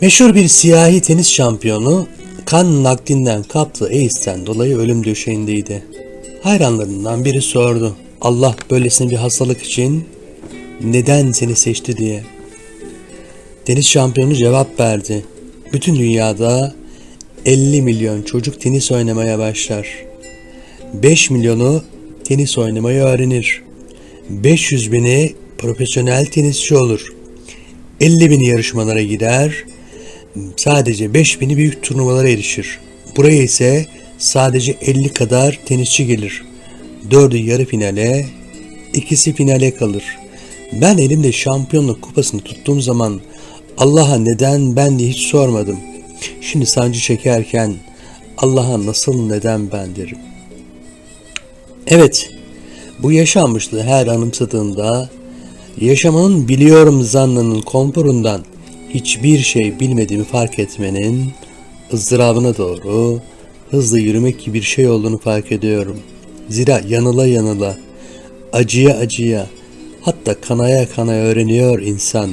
Meşhur bir siyahi tenis şampiyonu kan naklinden kaptığı AIDS'ten dolayı ölüm döşeğindeydi. Hayranlarından biri sordu. Allah böylesine bir hastalık için neden seni seçti diye. Tenis şampiyonu cevap verdi. Bütün dünyada 50 milyon çocuk tenis oynamaya başlar. 5 milyonu tenis oynamayı öğrenir. 500 bini profesyonel tenisçi olur. 50 bini yarışmalara gider. Sadece 5 bini büyük turnuvalara erişir. Buraya ise sadece 50 kadar tenisçi gelir. Dördü yarı finale, ikisi finale kalır. Ben elimde şampiyonluk kupasını tuttuğum zaman Allah'a neden ben diye hiç sormadım. Şimdi sancı çekerken Allah'a nasıl neden ben derim. Evet, bu yaşanmışlığı her anımsadığımda yaşamanın biliyorum zannının konforundan hiçbir şey bilmediğimi fark etmenin ızdırabına doğru hızlı yürümek gibi bir şey olduğunu fark ediyorum. Zira yanıla yanıla, acıya acıya, hatta kanaya kanaya öğreniyor insan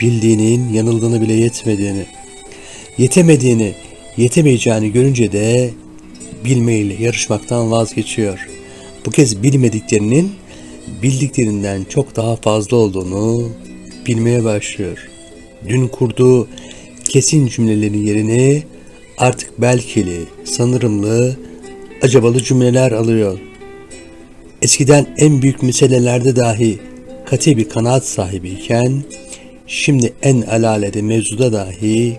bildiğinin yanıldığını bile yetmediğini. Yetemediğini, yetemeyeceğini görünce de bilmeyle yarışmaktan vazgeçiyor. Bu kez bilmediklerinin bildiklerinden çok daha fazla olduğunu bilmeye başlıyor. Dün kurduğu kesin cümlelerin yerini artık belkili, sanırımlı, acabalı cümleler alıyor. Eskiden en büyük meselelerde dahi katı bir kanaat sahibiyken, şimdi en alalede mevzuda dahi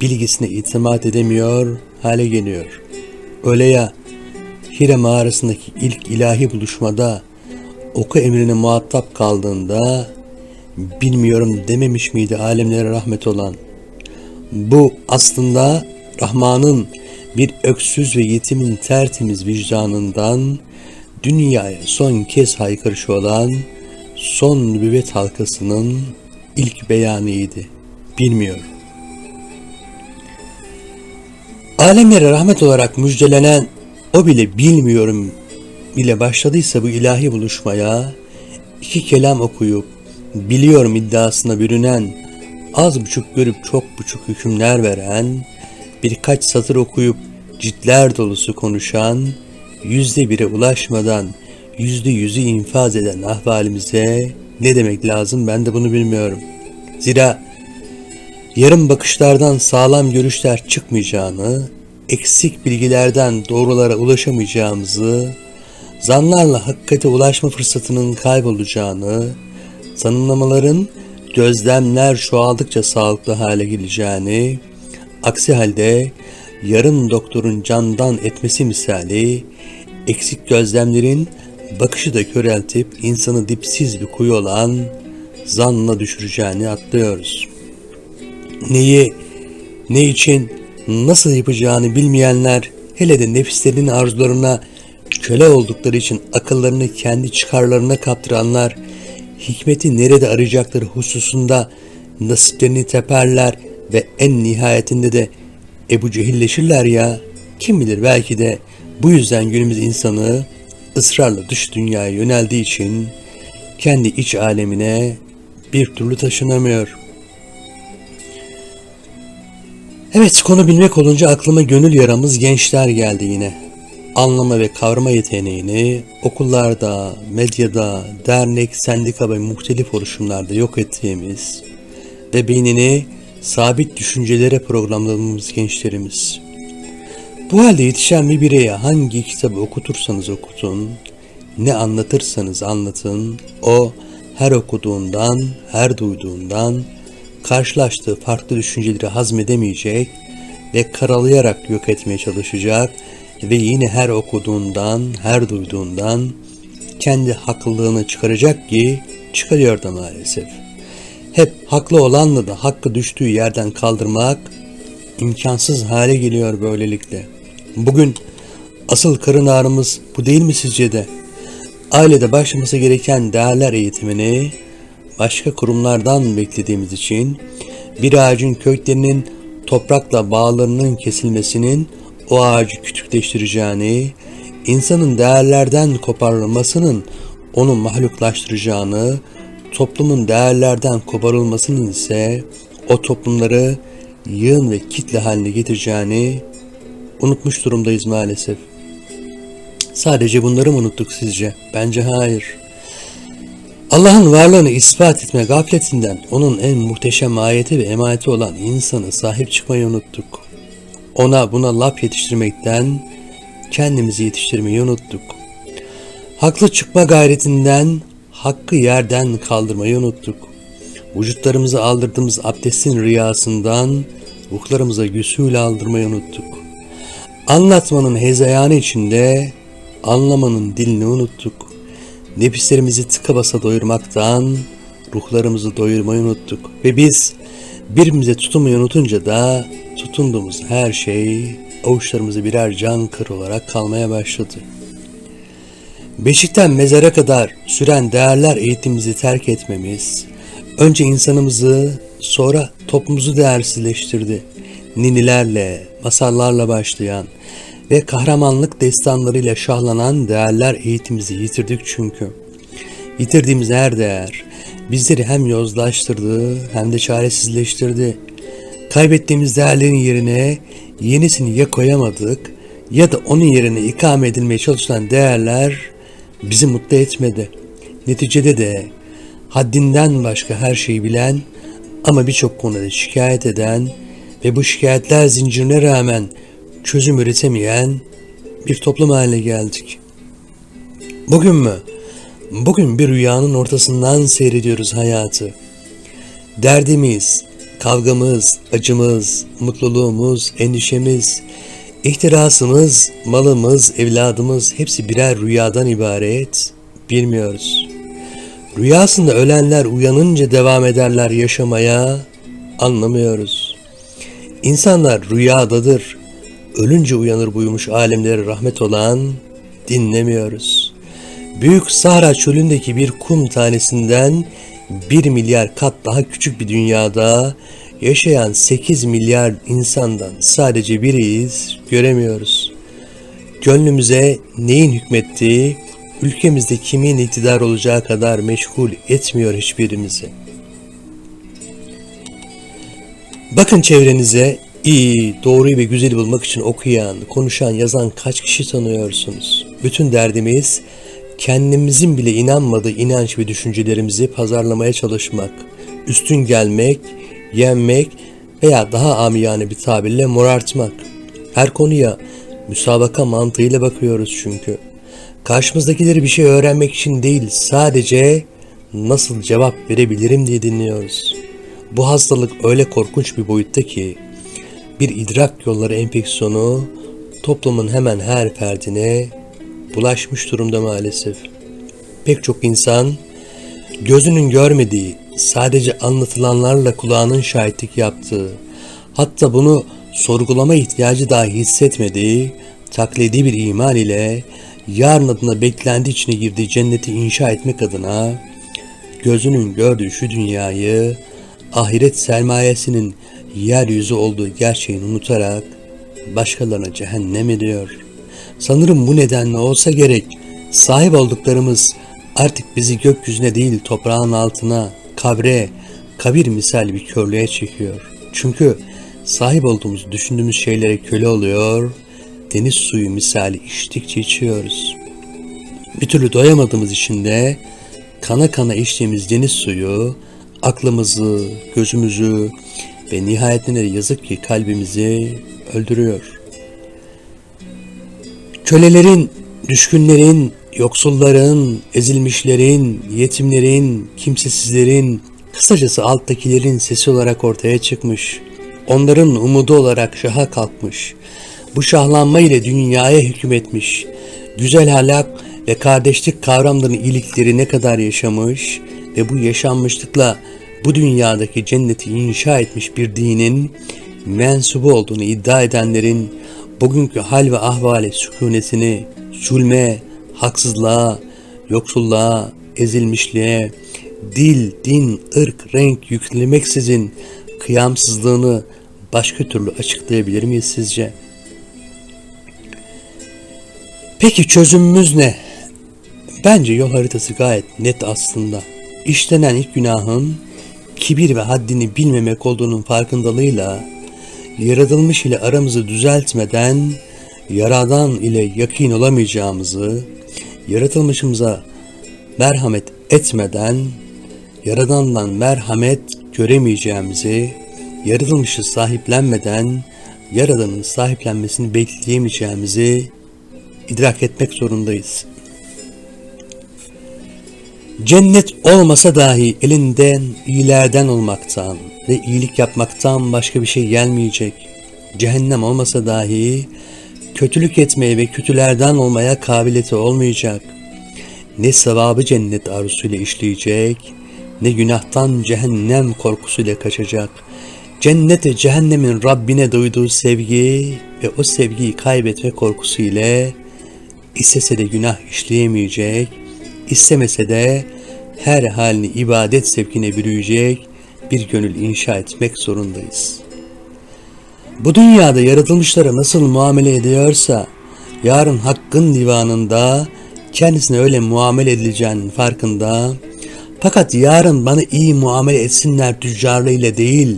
bilgisine itimat edemiyor hale geliyor. Öyle ya, Hire mağarasındaki ilk ilahi buluşmada oku emrine muhatap kaldığında bilmiyorum dememiş miydi alemlere rahmet olan? Bu aslında Rahman'ın bir öksüz ve yetimin tertemiz vicdanından dünyaya son kez haykırışı olan son nübüvvet halkasının ilk beyanıydı. Bilmiyorum. Alemlere rahmet olarak müjdelenen o bile bilmiyorum ile başladıysa bu ilahi buluşmaya iki kelam okuyup biliyorum iddiasına bürünen az buçuk görüp çok buçuk hükümler veren birkaç satır okuyup ciltler dolusu konuşan yüzde bire ulaşmadan yüzde yüzü infaz eden ahvalimize ne demek lazım ben de bunu bilmiyorum. Zira yarım bakışlardan sağlam görüşler çıkmayacağını, eksik bilgilerden doğrulara ulaşamayacağımızı, zanlarla hakikate ulaşma fırsatının kaybolacağını, tanımlamaların gözlemler çoğaldıkça sağlıklı hale geleceğini, aksi halde yarın doktorun candan etmesi misali, eksik gözlemlerin bakışı da köreltip insanı dipsiz bir kuyu olan zanla düşüreceğini atlıyoruz. Neyi, ne için, nasıl yapacağını bilmeyenler, hele de nefislerinin arzularına köle oldukları için akıllarını kendi çıkarlarına kaptıranlar, hikmeti nerede arayacakları hususunda nasiplerini teperler ve en nihayetinde de Ebu Cehilleşirler ya, kim bilir belki de bu yüzden günümüz insanı ısrarla dış dünyaya yöneldiği için kendi iç alemine bir türlü taşınamıyor. Evet konu bilmek olunca aklıma gönül yaramız gençler geldi yine. Anlama ve kavrama yeteneğini okullarda, medyada, dernek, sendika ve muhtelif oluşumlarda yok ettiğimiz ve beynini sabit düşüncelere programladığımız gençlerimiz. Bu halde yetişen bir bireye hangi kitabı okutursanız okutun, ne anlatırsanız anlatın, o her okuduğundan, her duyduğundan, karşılaştığı farklı düşünceleri hazmedemeyecek ve karalayarak yok etmeye çalışacak ve yine her okuduğundan, her duyduğundan kendi haklılığını çıkaracak ki çıkarıyor da maalesef. Hep haklı olanla da hakkı düştüğü yerden kaldırmak imkansız hale geliyor böylelikle. Bugün asıl karın ağrımız bu değil mi sizce de? Ailede başlaması gereken değerler eğitimini başka kurumlardan beklediğimiz için bir ağacın köklerinin toprakla bağlarının kesilmesinin o ağacı küçükleştireceğini, insanın değerlerden koparılmasının onu mahluklaştıracağını, toplumun değerlerden koparılmasının ise o toplumları yığın ve kitle haline getireceğini unutmuş durumdayız maalesef. Sadece bunları mı unuttuk sizce? Bence hayır. Allah'ın varlığını ispat etme gafletinden onun en muhteşem ayeti ve emaneti olan insanı sahip çıkmayı unuttuk. Ona buna laf yetiştirmekten kendimizi yetiştirmeyi unuttuk. Haklı çıkma gayretinden hakkı yerden kaldırmayı unuttuk. Vücutlarımıza aldırdığımız abdestin riyasından ruhlarımıza güsül aldırmayı unuttuk. Anlatmanın hezeyanı içinde anlamanın dilini unuttuk. Nefislerimizi tıka basa doyurmaktan ruhlarımızı doyurmayı unuttuk. Ve biz birbirimize tutunmayı unutunca da tutunduğumuz her şey avuçlarımızı birer can kır olarak kalmaya başladı. Beşikten mezara kadar süren değerler eğitimimizi terk etmemiz, önce insanımızı sonra toplumumuzu değersizleştirdi. Ninilerle, masallarla başlayan ve kahramanlık destanlarıyla şahlanan değerler eğitimimizi yitirdik çünkü. Yitirdiğimiz her değer bizleri hem yozlaştırdı hem de çaresizleştirdi. Kaybettiğimiz değerlerin yerine yenisini ya koyamadık ya da onun yerine ikame edilmeye çalışılan değerler bizi mutlu etmedi. Neticede de haddinden başka her şeyi bilen ama birçok konuda şikayet eden ve bu şikayetler zincirine rağmen çözüm üretemeyen bir toplum haline geldik. Bugün mü? Bugün bir rüyanın ortasından seyrediyoruz hayatı. Derdimiz, kavgamız, acımız, mutluluğumuz, endişemiz, ihtirasımız, malımız, evladımız hepsi birer rüyadan ibaret. Bilmiyoruz. Rüyasında ölenler uyanınca devam ederler yaşamaya, anlamıyoruz. İnsanlar rüyadadır, ölünce uyanır buymuş alemlere rahmet olan, dinlemiyoruz. Büyük Sahra çölündeki bir kum tanesinden bir milyar kat daha küçük bir dünyada yaşayan 8 milyar insandan sadece biriyiz, göremiyoruz. Gönlümüze neyin hükmettiği, ülkemizde kimin iktidar olacağı kadar meşgul etmiyor hiçbirimizi. Bakın çevrenize iyi, doğruyu ve güzeli bulmak için okuyan, konuşan, yazan kaç kişi tanıyorsunuz? Bütün derdimiz kendimizin bile inanmadığı inanç ve düşüncelerimizi pazarlamaya çalışmak, üstün gelmek, yenmek veya daha amiyane bir tabirle morartmak. Her konuya müsabaka mantığıyla bakıyoruz çünkü. Karşımızdakileri bir şey öğrenmek için değil, sadece nasıl cevap verebilirim diye dinliyoruz. Bu hastalık öyle korkunç bir boyutta ki bir idrak yolları enfeksiyonu toplumun hemen her ferdine bulaşmış durumda maalesef. Pek çok insan gözünün görmediği, sadece anlatılanlarla kulağının şahitlik yaptığı, hatta bunu sorgulama ihtiyacı dahi hissetmediği, taklidi bir iman ile yarın adına beklendi içine girdiği cenneti inşa etmek adına gözünün gördüğü şu dünyayı ahiret sermayesinin yeryüzü olduğu gerçeğini unutarak başkalarına cehennem ediyor. Sanırım bu nedenle olsa gerek sahip olduklarımız artık bizi gökyüzüne değil toprağın altına, kabre, kabir misal bir körlüğe çekiyor. Çünkü sahip olduğumuz düşündüğümüz şeylere köle oluyor, deniz suyu misali içtikçe içiyoruz. Bir türlü doyamadığımız için de kana kana içtiğimiz deniz suyu aklımızı, gözümüzü ve nihayetinde yazık ki kalbimizi öldürüyor. Kölelerin, düşkünlerin, yoksulların, ezilmişlerin, yetimlerin, kimsesizlerin, kısacası alttakilerin sesi olarak ortaya çıkmış. Onların umudu olarak şaha kalkmış. Bu şahlanma ile dünyaya hükmetmiş. Güzel halak ve kardeşlik kavramlarının iyilikleri ne kadar yaşamış ve bu yaşanmışlıkla bu dünyadaki cenneti inşa etmiş bir dinin mensubu olduğunu iddia edenlerin bugünkü hal ve ahvali sükunetini zulme, haksızlığa, yoksulluğa, ezilmişliğe, dil, din, ırk, renk yüklemeksizin kıyamsızlığını başka türlü açıklayabilir miyiz sizce? Peki çözümümüz ne? Bence yol haritası gayet net aslında. İşlenen ilk günahın kibir ve haddini bilmemek olduğunun farkındalığıyla yaratılmış ile aramızı düzeltmeden yaradan ile yakin olamayacağımızı, yaratılmışımıza merhamet etmeden yaradandan merhamet göremeyeceğimizi, yaratılmışı sahiplenmeden yaradanın sahiplenmesini bekleyemeyeceğimizi idrak etmek zorundayız. Cennet olmasa dahi elinden iyilerden olmaktan ve iyilik yapmaktan başka bir şey gelmeyecek. Cehennem olmasa dahi kötülük etmeye ve kötülerden olmaya kabiliyeti olmayacak. Ne sevabı cennet arzusuyla işleyecek, ne günahtan cehennem korkusuyla kaçacak. Cennete cehennemin Rabbine duyduğu sevgi ve o sevgiyi kaybetme korkusu ile istese de günah işleyemeyecek, istemese de her halini ibadet sevkine bürüyecek bir gönül inşa etmek zorundayız. Bu dünyada yaratılmışlara nasıl muamele ediyorsa, yarın hakkın divanında kendisine öyle muamele edileceğinin farkında, fakat yarın bana iyi muamele etsinler tüccarlığıyla değil,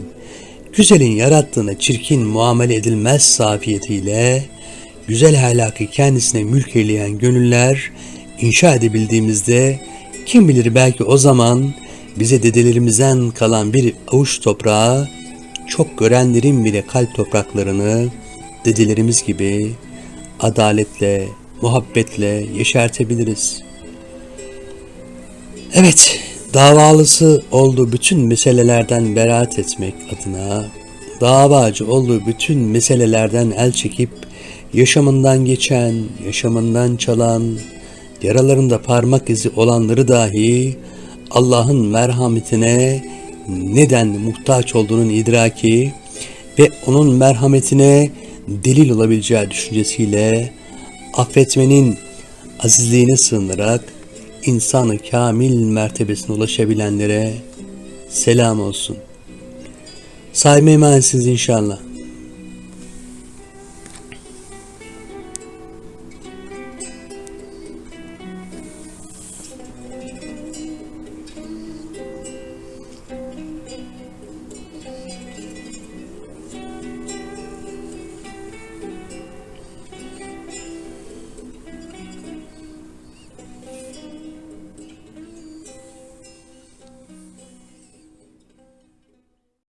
güzelin yarattığına çirkin muamele edilmez safiyetiyle, güzel ahlakı kendisine mülk eyleyen gönüller inşa edebildiğimizde, kim bilir belki o zaman bize dedelerimizden kalan bir avuç toprağı, çok görenlerin bile kalp topraklarını dedelerimiz gibi adaletle, muhabbetle yeşertebiliriz. Evet, davalısı olduğu bütün meselelerden beraat etmek adına, davacı olduğu bütün meselelerden el çekip, yaşamından geçen, yaşamından çalan, yaralarında parmak izi olanları dahi Allah'ın merhametine neden muhtaç olduğunun idraki ve onun merhametine delil olabileceği düşüncesiyle affetmenin azizliğine sığınarak insanı kamil mertebesine ulaşabilenlere selam olsun. Sahibi emanetsiniz inşallah.